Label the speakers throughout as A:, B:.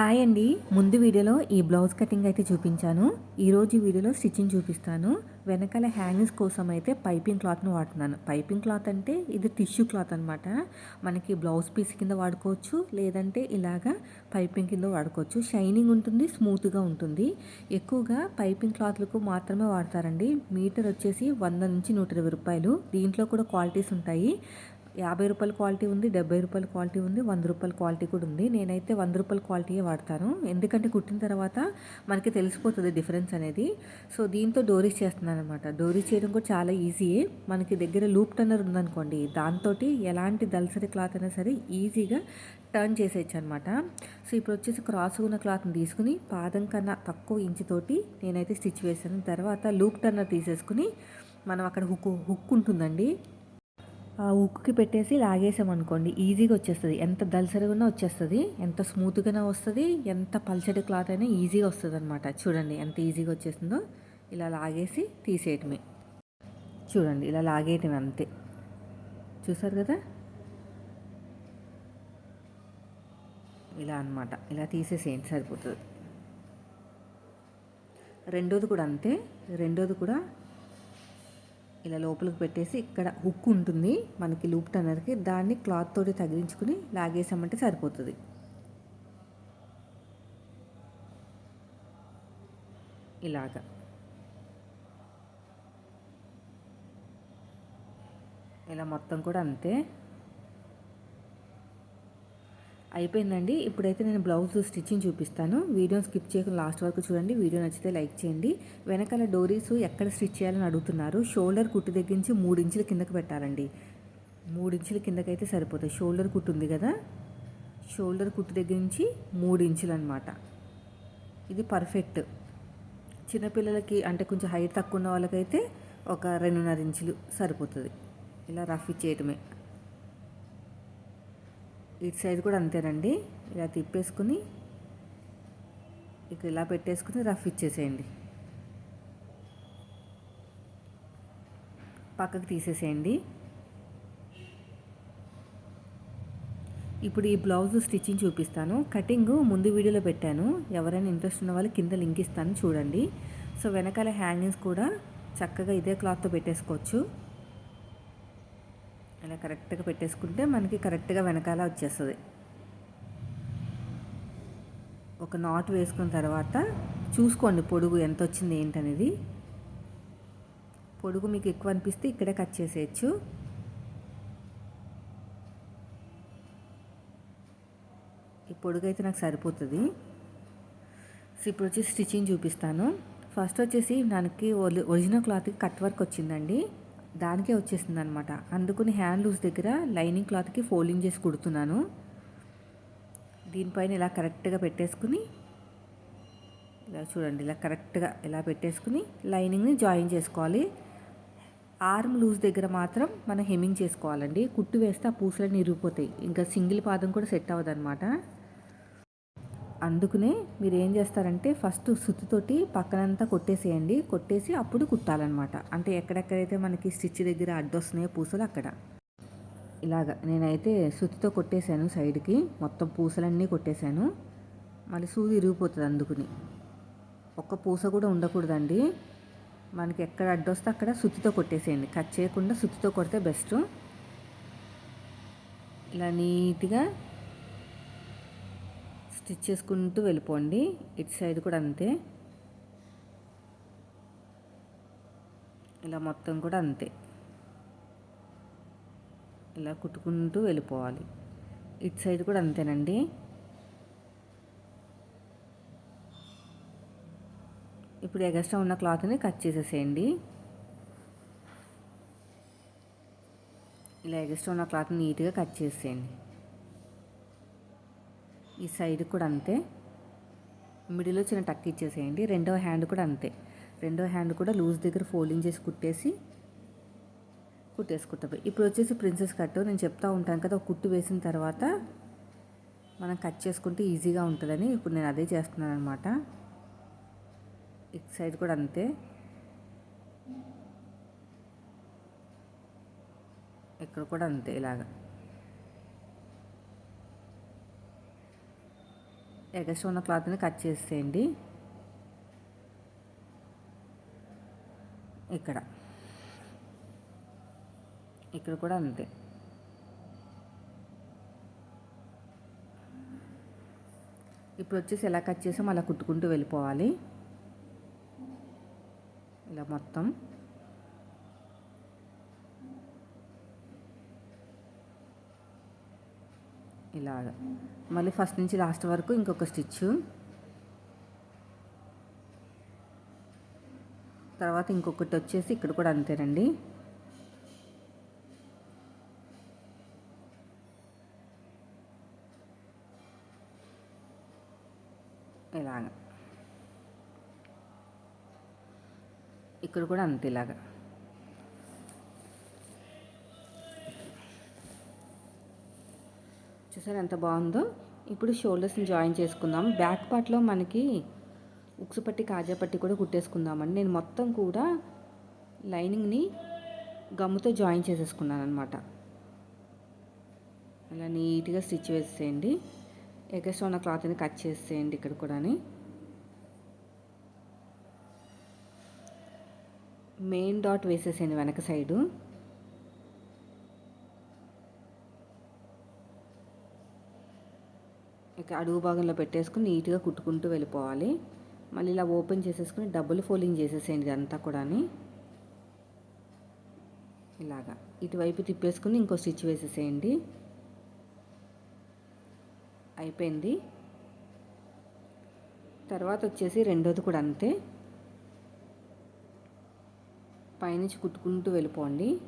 A: Hi అండి. ముందు వీడియోలో ఈ బ్లౌజ్ కటింగ్ అయితే చూపించాను. ఈరోజు వీడియోలో స్టిచ్చింగ్ చూపిస్తాను. వెనకాల హ్యాంగింగ్స్ కోసం అయితే పైపింగ్ క్లాత్ను వాడుతున్నాను. పైపింగ్ క్లాత్ అంటే ఇది టిష్యూ క్లాత్ అనమాట మనకి బ్లౌజ్ పీస్ కింద వాడుకోవచ్చు లేదంటే ఇలాగా పైపింగ్ కింద వాడుకోవచ్చు. షైనింగ్ ఉంటుంది స్మూత్గా ఉంటుంది. ఎక్కువగా పైపింగ్ క్లాత్లకు మాత్రమే వాడతారండి. మీటర్ వచ్చేసి వంద నుంచి నూట ఇరవై రూపాయలు. దీంట్లో కూడా క్వాలిటీస్ ఉంటాయి. యాభై రూపాయల క్వాలిటీ ఉంది డెబ్బై రూపాయల క్వాలిటీ ఉంది వంద రూపాయల క్వాలిటీ కూడా ఉంది. నేనైతే వంద రూపాయల క్వాలిటీయే వాడతాను. ఎందుకంటే కుట్టిన తర్వాత మనకి తెలిసిపోతుంది డిఫరెన్స్ అనేది. సో దీంతో డోరీస్ చేస్తున్నాను అనమాట డోరీస్ చేయడం కూడా చాలా ఈజీయే మనకి దగ్గర లూప్ టర్నర్ ఉందనుకోండి దాంతో ఎలాంటి దల్సరి క్లాత్ అయినా సరే ఈజీగా టర్న్ చేసేయచ్చు అనమాట సో ఇప్పుడు వచ్చేసి క్రాస్ ఉన్న క్లాత్ని తీసుకుని పాదం కన్నా తక్కువ ఇంచుతోటి నేనైతే స్టిచ్ వేసాను. తర్వాత లూప్ టర్నర్ తీసేసుకుని మనం అక్కడ హుక్ హుక్ ఉంటుందండి. ఉక్కుకి పెట్టేసి లాగేసామనుకోండి ఈజీగా వచ్చేస్తుంది. ఎంత దలసరిగా వచ్చేస్తుంది ఎంత స్మూత్గానే వస్తుంది ఎంత పల్చడి క్లాత్ అయినా ఈజీగా వస్తుంది అనమాట చూడండి ఎంత ఈజీగా వచ్చేస్తుందో ఇలా లాగేసి తీసేయటమే. చూడండి ఇలా లాగేయటమే అంతే. చూసారు కదా? ఇలా అనమాట ఇలా తీసేసేయండి సరిపోతుంది. రెండోది కూడా అంతే. రెండోది కూడా ఇలా లోపలికి పెట్టేసి ఇక్కడ హుక్ ఉంటుంది. మనకి లూప్ టన్నర్కి దాన్ని క్లాత్ తోటి తగిలించుకుని లాగేసామంటే సరిపోతుంది. ఇలాగా. ఇలా మొత్తం కూడా అంతే. అయిపోయిందండి. ఇప్పుడైతే నేను బ్లౌజ్ స్టిచ్చింగ్ చూపిస్తాను. వీడియోని స్కిప్ చేయకుండా లాస్ట్ వరకు చూడండి. వీడియో నచ్చితే లైక్ చేయండి. వెనకాల డోరీస్ ఎక్కడ స్టిచ్ చేయాలని అడుగుతున్నారు. షోల్డర్ కుట్టు దగ్గర నుంచి మూడు ఇంచుల కిందకి పెట్టాలండి. మూడు ఇంచుల కిందకైతే సరిపోతుంది షోల్డర్ కుట్టు ఉంది కదా? షోల్డర్ కుట్టు దగ్గర నుంచి మూడు ఇంచులు అనమాట ఇది పర్ఫెక్ట్. చిన్నపిల్లలకి అంటే కొంచెం హైట్ తక్కువ ఉన్న వాళ్ళకైతే ఒక రెండున్నర ఇంచులు సరిపోతుంది. ఇలా రఫ్ ఇచ్చేయటమే. ఇటు సైడ్ కూడా అంతేనండి. ఇలా తిప్పేసుకుని ఇక్కడ ఇలా పెట్టేసుకుని రఫ్ ఇచ్చేసేయండి. పక్కకు తీసేసేయండి. ఇప్పుడు ఈ బ్లౌజ్ స్టిచ్చింగ్ చూపిస్తాను. కటింగ్ ముందు వీడియోలో పెట్టాను. ఎవరైనా ఇంట్రెస్ట్ ఉన్న వాళ్ళు కింద లింక్ ఇస్తాను చూడండి. సో వెనకాల హ్యాంగింగ్స్ కూడా చక్కగా ఇదే క్లాత్తో పెట్టేసుకోవచ్చు. ఇలా కరెక్ట్గా పెట్టేసుకుంటే మనకి కరెక్ట్గా వెనకాల వచ్చేస్తుంది. ఒక నాట్ వేసుకున్న తర్వాత చూసుకోండి పొడుగు ఎంత వచ్చింది ఏంటనేది. పొడుగు మీకు ఎక్కువ అనిపిస్తే ఇక్కడే కట్ చేసేయచ్చు. ఈ పొడుగు అయితే నాకు సరిపోతుంది. సో ఇప్పుడు వచ్చి స్టిచ్చింగ్ చూపిస్తాను. ఫస్ట్ వచ్చేసి దానికి ఒరిజినల్ క్లాత్కి కట్ వర్క్ వచ్చిందండి. దానికే వచ్చేసింది అనమాట అందుకుని హ్యాండ్ లూజ్ దగ్గర లైనింగ్ క్లాత్కి ఫోల్డింగ్ చేసి కుడుతున్నాను. దీనిపైన ఇలా కరెక్ట్గా పెట్టేసుకుని ఇలా చూడండి ఇలా కరెక్ట్గా ఇలా పెట్టేసుకుని లైనింగ్ని జాయిన్ చేసుకోవాలి. ఆర్మ్ లూజ్ దగ్గర మాత్రం మనం హెమ్మింగ్ చేసుకోవాలండి. కుట్టు వేస్తే ఆ పూసలన్నీ ఇరిగిపోతాయి. ఇంకా సింగిల్ పాదం కూడా సెట్ అవ్వదు అనమాట అందుకనే మీరు ఏం చేస్తారంటే ఫస్ట్ సుత్తితోటి పక్కనంతా కొట్టేసేయండి. కొట్టేసి అప్పుడు కుట్టాలన్నమాట. అంటే ఎక్కడెక్కడైతే మనకి స్టిచ్ దగ్గర అడ్డొస్తున్నాయో పూసలు అక్కడ. ఇలాగ నేనైతే సుత్తితో కొట్టేశాను సైడ్కి. మొత్తం పూసలన్నీ కొట్టేశాను. మళ్ళీ సూది ఇరిగిపోతుంది అందుకుని. ఒక్క పూస కూడా ఉండకూడదండి. మనకి ఎక్కడ అడ్డొస్తే అక్కడ సుత్తితో కొట్టేసేయండి. కట్ చేయకుండా సుత్తితో కొడితే బెస్ట్. ఇలా నీట్గా స్టిచ్ చేసుకుంటూ వెళ్ళిపోండి. ఇటు సైడ్ కూడా అంతే. ఇలా మొత్తం కూడా అంతే. ఇలా కుట్టుకుంటూ వెళ్ళిపోవాలి. ఇటు సైడ్ కూడా అంతేనండి. ఇప్పుడు ఎగస్ట్రా ఉన్న క్లాత్ని కట్ చేసేసేయండి. ఇలా ఎగస్ట్రా ఉన్న క్లాత్ని నీట్గా కట్ చేసేయండి. ఈ సైడ్ కూడా అంతే. మిడిల్లో చిన్న టక్ ఇచ్చేసేయండి. రెండవ హ్యాండ్ కూడా అంతే. రెండవ హ్యాండ్ కూడా లూజ్ దగ్గర ఫోల్డింగ్ చేసి కుట్టేసి కుట్టేసుకుంటాం. ఇప్పుడు వచ్చేసి ప్రిన్సెస్ కట్. నేను చెప్తా ఉంటాను కదా ఒక కుట్టు వేసిన తర్వాత మనం కట్ చేసుకుంటే ఈజీగా ఉంటుందని ఇప్పుడు నేను అదే చేస్తున్నాను అనమాట ఇటు సైడ్ కూడా అంతే. ఇక్కడ కూడా అంతే ఇలాగా. ఎగస్ట్రా ఉన్న క్లాత్ని కట్ చేసేయండి. ఇక్కడ. ఇక్కడ కూడా అంతే. ఇప్పుడు వచ్చేసి ఎలా కట్ చేసాం అలా కుట్టుకుంటూ వెళ్ళిపోవాలి. ఇలా మొత్తం. ఇలాగ. మళ్ళీ ఫస్ట్ నుంచి లాస్ట్ వరకు ఇంకొక స్టిచ్ తర్వాత ఇంకొకటి వచ్చేసి ఇక్కడ కూడా అంతేనండి. ఇలాగ. ఇక్కడ కూడా అంతే చూసారు ఎంత బాగుందో. ఇప్పుడు షోల్డర్స్ని జాయిన్ చేసుకుందాం. బ్యాక్ పార్ట్లో మనకి ఉక్సు పట్టి కాజా పట్టి కూడా కుట్టేసుకుందామండి. నేను మొత్తం కూడా లైనింగ్ని గమ్ముతో జాయిన్ చేసేసుకున్నాను అనమాట అలా నీట్గా స్టిచ్ వేసేయండి ఎగస్ట్రా ఉన్న క్లాత్ని కట్ చేసేయండి ఇక్కడ కూడా మెయిన్ డాట్ వేసేసేయండి వెనక సైడు. అడుగు భాగంలో పెట్టేసుకుని నీట్గా కుట్టుకుంటూ వెళ్ళిపోవాలి. మళ్ళీ ఇలా ఓపెన్ చేసేసుకుని డబుల్ ఫోల్డింగ్ చేసేసేయండి ఇదంతా కూడా ఇలాగా. ఇటువైపు తిప్పేసుకుని ఇంకో స్టిచ్ వేసేసేయండి. అయిపోయింది. తర్వాత వచ్చేసి రెండోది కూడా అంతే. పైనుంచి కుట్టుకుంటూ వెళ్ళిపోండి.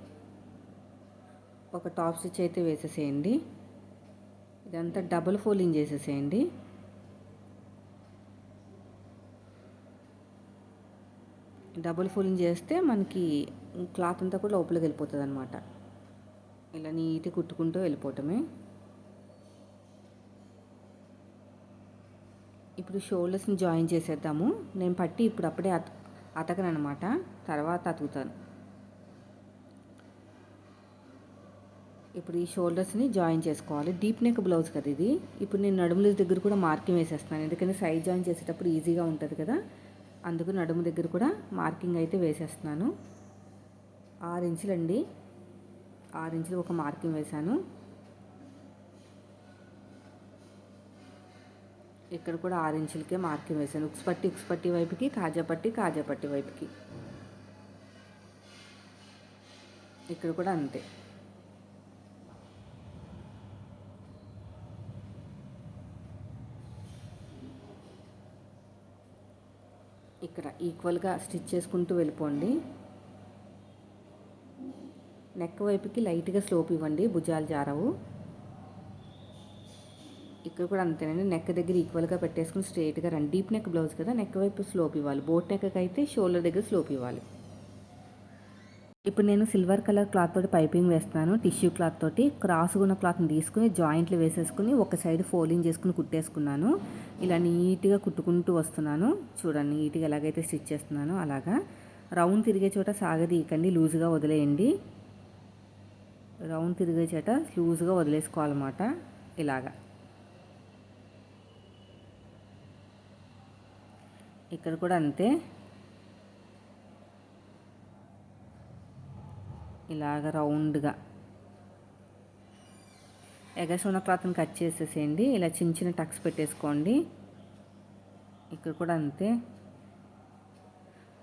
A: ఒక టాప్ స్టిచ్ అయితే వేసేసేయండి. ఇదంతా డబుల్ ఫోల్డింగ్ చేసేసేయండి. డబుల్ ఫోల్డింగ్ చేస్తే మనకి క్లాత్ అంతా కూడా లోపలికి వెళ్ళిపోతుంది అనమాట ఇలా నీట్గా కుట్టుకుంటూ వెళ్ళిపోవటమే. ఇప్పుడు షోల్డర్స్ని జాయిన్ చేసేద్దాము. నేను పట్టి ఇప్పుడు అప్పుడే అత అతకను అనమాట తర్వాత అతుకుతాను. ఇప్పుడు ఈ షోల్డర్స్ని జాయిన్ చేసుకోవాలి. డీప్ నెక్ బ్లౌజ్ కదా ఇది. ఇప్పుడు నేను నడుముల దగ్గర కూడా మార్కింగ్ వేసేస్తాను ఎందుకంటే సైడ్ జాయిన్ చేసేటప్పుడు ఈజీగా ఉంటుంది కదా. అందుకు నడుము దగ్గర కూడా మార్కింగ్ అయితే వేసేస్తున్నాను. ఆరు ఇంచులండి. ఆరు ఇంచులు ఒక మార్కింగ్ వేశాను. ఇక్కడ కూడా ఆరు ఇంచులకే మార్కింగ్ వేసాను ఉక్స్ పట్టి ఉక్స్ పట్టి వైపుకి కాజా పట్టి కాజా పట్టి వైపుకి. ఇక్కడ కూడా అంతే. ఇక్కడ ఈక్వల్గా స్టిచ్ చేసుకుంటూ వెళ్ళిపోండి. నెక్ వైపుకి లైట్గా స్లోప్ ఇవ్వండి భుజాలు జారవు. ఇక్కడ కూడా అంతేనండి నెక్ దగ్గర ఈక్వల్గా పెట్టేసుకుని స్ట్రైట్గా రండి. డీప్ నెక్ బ్లౌజ్ కదా నెక్ వైపు స్లోప్ ఇవ్వాలి. బోట్ నెక్ అయితే షోల్డర్ దగ్గర స్లోప్ ఇవ్వాలి. ఇప్పుడు నేను సిల్వర్ కలర్ క్లాత్ తోటి పైపింగ్ వేస్తున్నాను టిష్యూ క్లాత్ తోటి. క్రాస్ ఉన్న క్లాత్ని తీసుకుని జాయింట్లు వేసేసుకుని ఒక సైడ్ ఫోల్డింగ్ చేసుకుని కుట్టేసుకున్నాను. ఇలా నీట్గా కుట్టుకుంటూ వస్తున్నాను. చూడండి నీట్గా ఎలాగైతే స్టిచ్ చేస్తున్నానో అలాగా. రౌండ్ తిరిగే చోట సాగదీయకండి లూజ్గా వదిలేయండి. రౌండ్ తిరిగే చోట లూజ్గా వదిలేసుకోవాలన్నమాట. ఇలాగా. ఇక్కడ కూడా అంతే. ఇలాగ రౌండ్గా. ఎగస్ ఉన్న క్లాత్ని కట్ చేసేసేయండి. ఇలా చిన్న చిన్న టక్స్ పెట్టేసుకోండి. ఇక్కడ కూడా అంతే.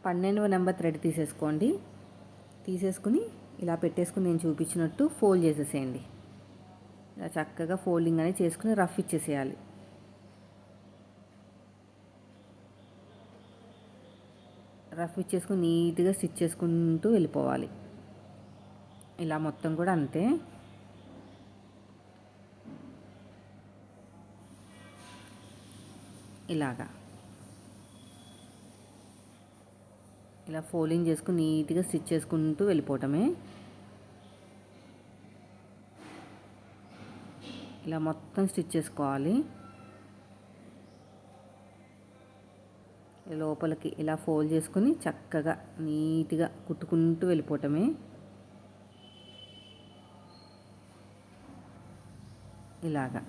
A: పన్నెండవ నెంబర్ థ్రెడ్ తీసేసుకోండి. తీసేసుకుని ఇలా పెట్టేసుకుని నేను చూపించినట్టు ఫోల్డ్ చేసేసేయండి. ఇలా చక్కగా ఫోల్డింగ్ అనేది చేసుకుని రఫ్ ఇచ్చేసేయాలి. రఫ్ ఇచ్చేసుకుని నీట్గా స్టిచ్ చేసుకుంటూ వెళ్ళిపోవాలి. ఇలా మొత్తం కూడా అంతే. ఇలాగా. ఇలా ఫోల్డింగ్ చేసుకుని నీట్గా స్టిచ్ చేసుకుంటూ వెళ్ళిపోవటమే. ఇలా మొత్తం స్టిచ్ చేసుకోవాలి. లోపలికి ఇలా ఫోల్డ్ చేసుకుని చక్కగా నీట్గా కుట్టుకుంటూ వెళ్ళిపోవటమే. ఇలాగా.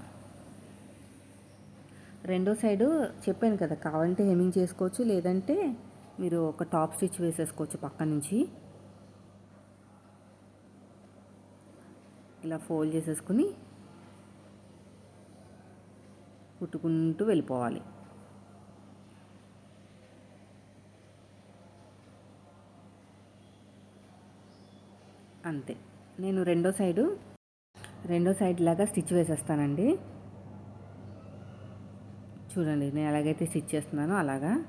A: రెండో సైడు చెప్పాను కదా కావాలంటే హెమింగ్ చేసుకోవచ్చు లేదంటే మీరు ఒక టాప్ స్టిచ్ వేసేసుకోవచ్చు పక్క నుంచి. ఇలా ఫోల్డ్ చేసేసుకుని కుట్టుకుంటూ వెళ్ళిపోవాలి. అంతే. నేను రెండో సైడు రెండో సైడ్ లాగా స్టిచ్ వేసేస్తానండి. చూడండి నేను ఎలాగైతే స్టిచ్ చేస్తున్నానో అలాగా.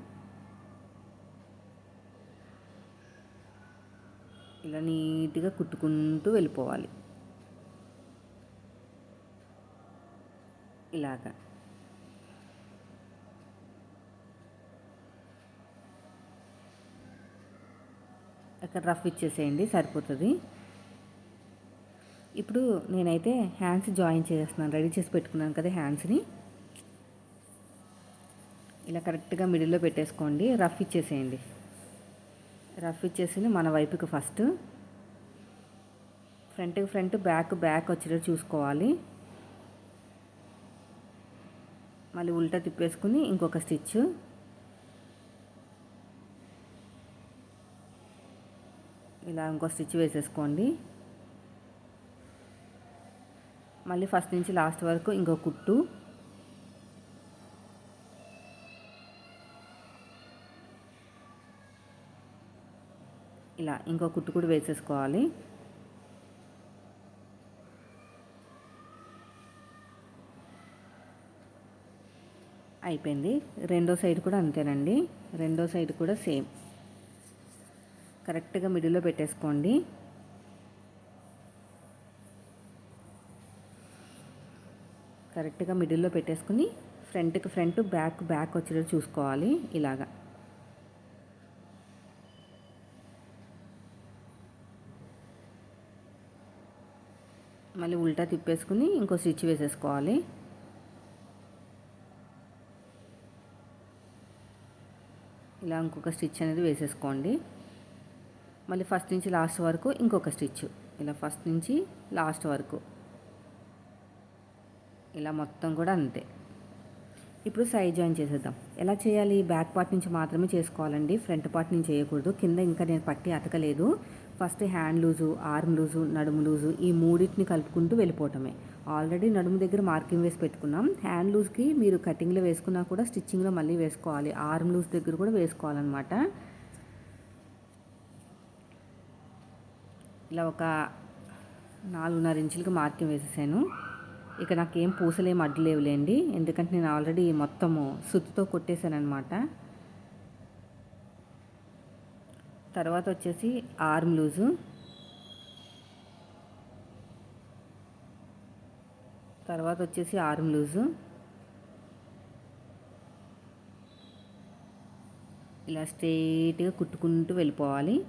A: ఇలా నీట్గా కుట్టుకుంటూ వెళ్ళిపోవాలి. ఇలాగా. అక్కడ రఫ్ ఇచ్చేసేయండి సరిపోతుంది. ఇప్పుడు నేనైతే హ్యాండ్స్ జాయిన్ చేస్తున్నాను. రెడీ చేసి పెట్టుకున్నాను కదా హ్యాండ్స్ని. ఇలా కరెక్ట్గా మిడిల్లో పెట్టేసుకోండి. రఫ్ ఇచ్చేసేయండి. రఫ్ ఇచ్చేసి మన వైపుకి ఫస్ట్. ఫ్రంట్కి ఫ్రంట్ బ్యాక్ బ్యాక్ వచ్చేటట్టు చూసుకోవాలి. మళ్ళీ ఉల్టా తిప్పేసుకుని ఇంకొక స్టిచ్. ఇలా ఇంకో స్టిచ్ వేసేసుకోండి. మళ్ళీ ఫస్ట్ నుంచి లాస్ట్ వరకు ఇంకో కుట్టు. ఇలా ఇంకో కుట్టు కూడా వేసేసుకోవాలి. అయిపోయింది. రెండో సైడ్ కూడా అంతేనండి. రెండో సైడ్ కూడా సేమ్ కరెక్ట్గా మిడిల్లో పెట్టేసుకోండి. కరెక్ట్గా మిడిల్లో పెట్టేసుకుని ఫ్రంట్కి ఫ్రంట్ బ్యాక్ బ్యాక్ వచ్చేటట్టు చూసుకోవాలి ఇలాగా. మళ్ళీ ఉల్టా తిప్పేసుకుని ఇంకో స్టిచ్ వేసేసుకోవాలి. ఇలా ఇంకొక స్టిచ్ అనేది వేసేసుకోండి. మళ్ళీ ఫస్ట్ నుంచి లాస్ట్ వరకు ఇంకొక స్టిచ్. ఇలా ఫస్ట్ నుంచి లాస్ట్ వరకు. ఇలా మొత్తం కూడా అంతే. ఇప్పుడు సైడ్ జాయిన్ చేసేద్దాం. ఎలా చేయాలి? బ్యాక్ పార్ట్ నుంచి మాత్రమే చేసుకోవాలండి. ఫ్రంట్ పార్ట్ నుంచి చేయకూడదు. కింద ఇంకా నేను పట్టి అతకలేదు. First hand loose arm loose నడుము లూజు ఈ మూడింటిని కలుపుకుంటూ వెళ్ళిపోవటమే. ఆల్రెడీ నడుము దగ్గర మార్కింగ్ వేసి పెట్టుకున్నాం. హ్యాండ్ లూజ్కి మీరు కటింగ్లో వేసుకున్నా కూడా స్టిచ్చింగ్లో మళ్ళీ వేసుకోవాలి. ఆర్మ్ లూజ్ దగ్గర కూడా వేసుకోవాలన్నమాట. ఇలా ఒక నాలుగున్నర ఇంచులకి మార్కింగ్ వేసేసాను. ఇక నాకేం పూసలేం అడ్డులేవులేండి ఎందుకంటే నేను ఆల్రెడీ మొత్తము సుత్తుతో కొట్టేశానమాట తర్వాత వచ్చేసి ఆర్మ్ లూజు. తర్వాత వచ్చేసి ఆర్మ్ లూజు. ఇలా స్ట్రైట్గా కుట్టుకుంటూ వెళ్ళిపోవాలి.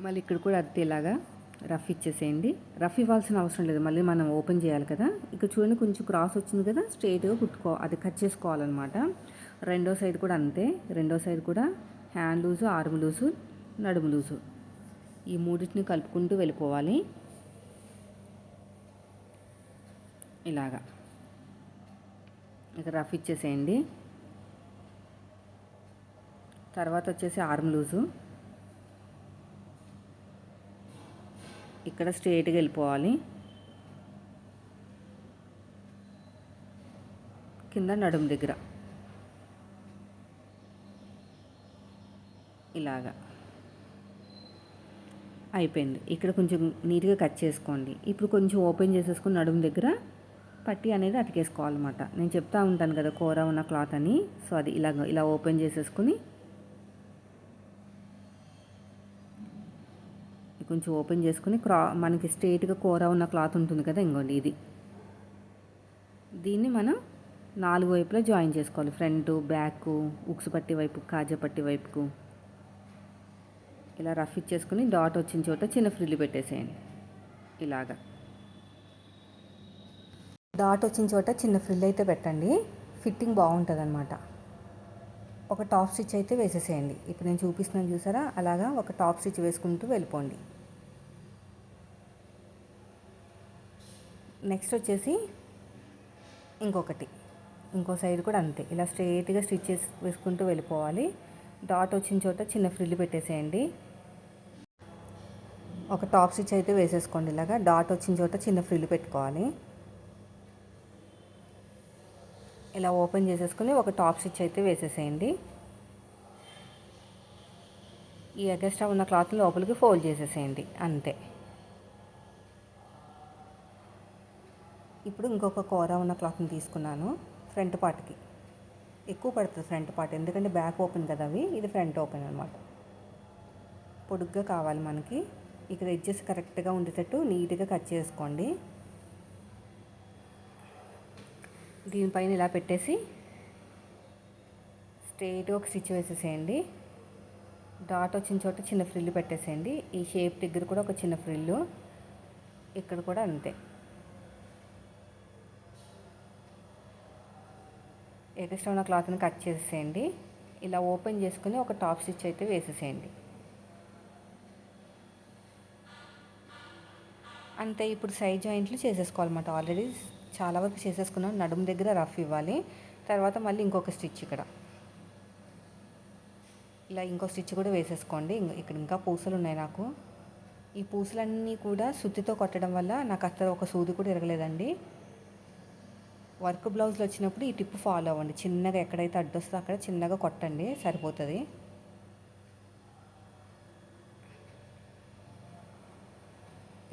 A: మళ్ళీ ఇక్కడ కూడా అద్దేలాగా రఫ్ ఇచ్చేసేయండి. రఫ్ ఇవ్వాల్సిన అవసరం లేదు. మళ్ళీ మనం ఓపెన్ చేయాలి కదా. ఇక్కడ చూడండి కొంచెం క్రాస్ వచ్చింది కదా. స్ట్రైట్గా కుట్టుకో అది కట్ చేసుకోవాలన్నమాట. రెండో సైడ్ కూడా అంతే. రెండో సైడ్ కూడా హ్యాండ్ లూజు ఆర్మ్ లూజు నడుము లూజు. ఈ మూడింటిని కలుపుకుంటూ వెళ్ళిపోవాలి. ఇలాగా. ఇక రఫ్ ఇచ్చేసేయండి. తర్వాత వచ్చేసి ఆర్మ్ లూజు. ఇక్కడ స్ట్రేట్గా వెళ్ళిపోవాలి. కింద నడుము దగ్గర. ఇలాగా. అయిపోయింది. ఇక్కడ కొంచెం నీట్గా కట్ చేసుకోండి. ఇప్పుడు కొంచెం ఓపెన్ చేసేసుకుని నడుము దగ్గర పట్టి అనేది అతికేసుకోవాలన్నమాట. నేను చెప్తా ఉంటాను కదా కూర ఉన్న క్లాత్ అని. సో అది ఇలాగ ఇలా ఓపెన్ చేసేసుకుని కొంచెం ఓపెన్ చేసుకుని క్రా మనకి స్ట్రేట్గా కూర ఉన్న క్లాత్ ఉంటుంది కదా ఇంకోండి ఇది. దీన్ని మనం నాలుగు వైపులా జాయిన్ చేసుకోవాలి. ఫ్రంట్ బ్యాక్ ఉక్సు పట్టి వైపు కాజా పట్టి వైపుకు. ఇలా రఫ్ ఇచ్చేసుకుని డాట్ వచ్చిన చోట చిన్న ఫ్రిల్లు పెట్టేసేయండి. ఇలాగా. డాట్ వచ్చిన చోట చిన్న ఫ్రిల్ అయితే పెట్టండి. ఫిట్టింగ్ బాగుంటుంది అనమాట ఒక టాప్ స్టిచ్ అయితే వేసేసేయండి. ఇప్పుడు నేను చూపిస్తున్నాను చూసారా? అలాగా ఒక టాప్ స్టిచ్ వేసుకుంటూ వెళ్ళిపోండి. నెక్స్ట్ వచ్చేసి ఇంకొకటి. ఇంకో సైడ్ కూడా అంతే. ఇలా స్ట్రైట్గా స్టిచ్ చేసి వేసుకుంటూ వెళ్ళిపోవాలి. డాట్ వచ్చిన చోట చిన్న ఫ్రిల్ పెట్టేసేయండి. ఒక టాప్ స్టిచ్ అయితే వేసేసుకోండి ఇలాగా. డాట్ వచ్చిన చోట చిన్న ఫ్రిల్ పెట్టుకోవాలి. ఇలా ఓపెన్ చేసేసుకుని ఒక టాప్ స్టిచ్ అయితే వేసేసేయండి. ఈ ఎగస్ట్రా ఉన్న క్లాత్ లోపలికి ఫోల్డ్ చేసేసేయండి. అంతే. ఇప్పుడు ఇంకొక కూర ఉన్న క్లాత్ని తీసుకున్నాను ఫ్రంట్ పార్ట్కి. ఎక్కువ పడుతుంది ఫ్రంట్ పార్ట్ ఎందుకంటే బ్యాక్ ఓపెన్ కదా అవి ఇది ఫ్రంట్ ఓపెన్ అనమాట పొడుగ్గా కావాలి మనకి. ఇక్కడ ఎడ్జెస్ కరెక్ట్గా ఉండేటట్టు నీట్గా కట్ చేసుకోండి. దీనిపైన ఇలా పెట్టేసి స్ట్రైట్గా ఒక స్టిచ్ వేసేసేయండి. డాట్ వచ్చిన చోట చిన్న ఫ్రిల్ పెట్టేసేయండి. ఈ షేప్ దగ్గర కూడా ఒక చిన్న ఫ్రిల్లు. ఇక్కడ కూడా అంతే. ఎక్స్ట్రా ఉన్న క్లాత్ని కట్ చేసేయండి ఇలా ఓపెన్ చేసుకుని ఒక టాప్ స్టిచ్ అయితే వేసేసేయండి. అంతే ఇప్పుడు సైడ్ జాయింట్లు చేసేసుకోవాలన్నమాట. ఆల్రెడీ చాలా వరకు చేసేసుకున్నాం. నడుము దగ్గర రఫ్ ఇవ్వాలి. తర్వాత మళ్ళీ ఇంకొక స్టిచ్ ఇక్కడ. ఇలా ఇంకో స్టిచ్ కూడా వేసేసుకోండి. ఇక్కడ ఇంకా పూసలు ఉన్నాయి నాకు. ఈ పూసలన్నీ కూడా సుత్తితో కొట్టడం వల్ల నాకు అక్కడ ఒక సూది కూడా ఇరగలేదండి వర్క్ బ్లౌజ్లు వచ్చినప్పుడు ఈ టిప్ ఫాలో అవ్వండి. చిన్నగా ఎక్కడైతే అడ్డొస్తో అక్కడ చిన్నగా కొట్టండి సరిపోతుంది.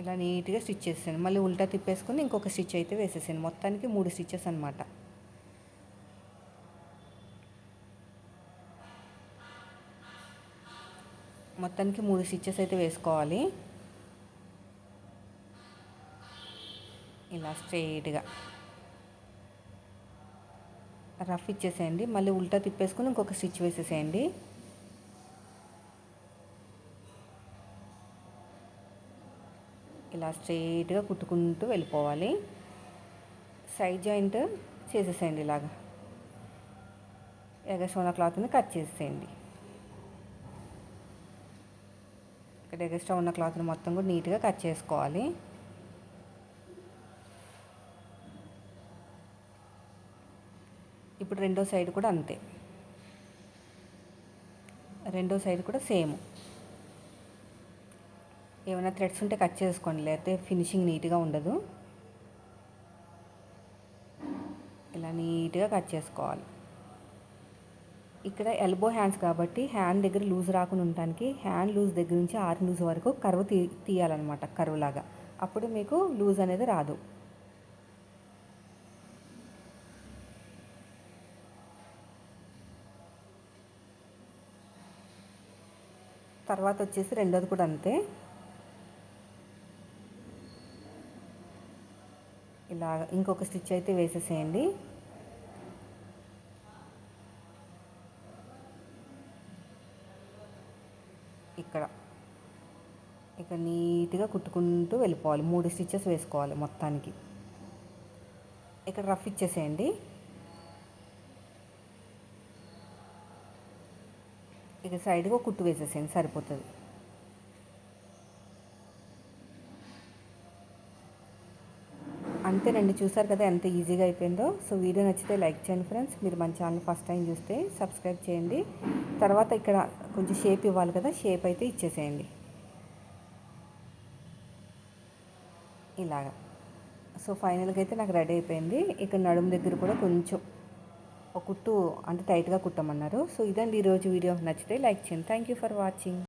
A: ఇలా నీట్గా స్టిచ్ చేసాను మళ్ళీ ఉల్టా తిప్పేసుకుని ఇంకొక స్టిచ్ అయితే వేసేసాను మొత్తానికి మూడు స్టిచ్చెస్ అనమాట మొత్తానికి మూడు స్టిచ్చెస్ అయితే వేసుకోవాలి. ఇలా స్ట్రైట్గా రఫ్ ఇచ్చేసేయండి. మళ్ళీ ఉల్టా తిప్పేసుకుని ఇంకొక స్టిచ్ వేసేసేయండి. ఇలా స్ట్రైట్గా కుట్టుకుంటూ వెళ్ళిపోవాలి. సైడ్ జాయింట్ చేసేసేయండి ఇలాగా. ఎగస్ట్రా క్లాత్ని కట్ చేసేయండి ఇక్కడ ఎగస్ట్రా ఉన్న క్లాత్ని మొత్తం కూడా నీట్గా కట్ చేసుకోవాలి. ఇప్పుడు రెండో సైడ్ కూడా అంతే. రెండో సైడ్ కూడా సేమ్. ఏమైనా థ్రెడ్స్ ఉంటే కట్ చేసుకోండి లేకపోతే ఫినిషింగ్ నీట్గా ఉండదు. ఇలా నీట్గా కట్ చేసుకోవాలి. ఇక్కడ ఎల్బో హ్యాండ్స్ కాబట్టి హ్యాండ్ దగ్గర లూజ్ రాకుండా ఉండటానికి హ్యాండ్ లూజ్ దగ్గర నుంచి ఆరు లూజ్ వరకు కరువు తీ తీయాలన్నమాట కరువులాగా అప్పుడు మీకు లూజ్ అనేది రాదు. తర్వాత వచ్చేసి రెండోది కూడా అంతే. ఇలా ఇంకొక స్టిచ్ అయితే వేసేసేయండి. ఇక్కడ. ఇక్కడ నీట్గా కుట్టుకుంటూ వెళ్ళిపోవాలి. మూడు స్టిచ్చెస్ వేసుకోవాలి మొత్తానికి. ఇక్కడ రఫ్ ఇచ్చేసేయండి. ఇక సైడ్గా కుట్టు వేసేసేయండి సరిపోతుంది. అంతేనండి చూసారు కదా ఎంత ఈజీగా అయిపోయిందో. సో వీడియో నచ్చితే లైక్ చేయండి ఫ్రెండ్స్. మీరు మన ఛానల్ ఫస్ట్ టైం చూస్తే సబ్స్క్రైబ్ చేయండి. తర్వాత ఇక్కడ కొంచెం షేప్ ఇవ్వాలి కదా షేప్ అయితే ఇచ్చేసేయండి. ఇలాగా. సో ఫైనల్గా అయితే నాకు రెడీ అయిపోయింది. ఇక్కడ నడుము దగ్గర కూడా కొంచెం కుట్టు అంటే టైట్గా కుట్టమన్నారు. సో ఇదండి ఈరోజు వీడియో. నచ్చితే లైక్ చేయండి. Thank you for watching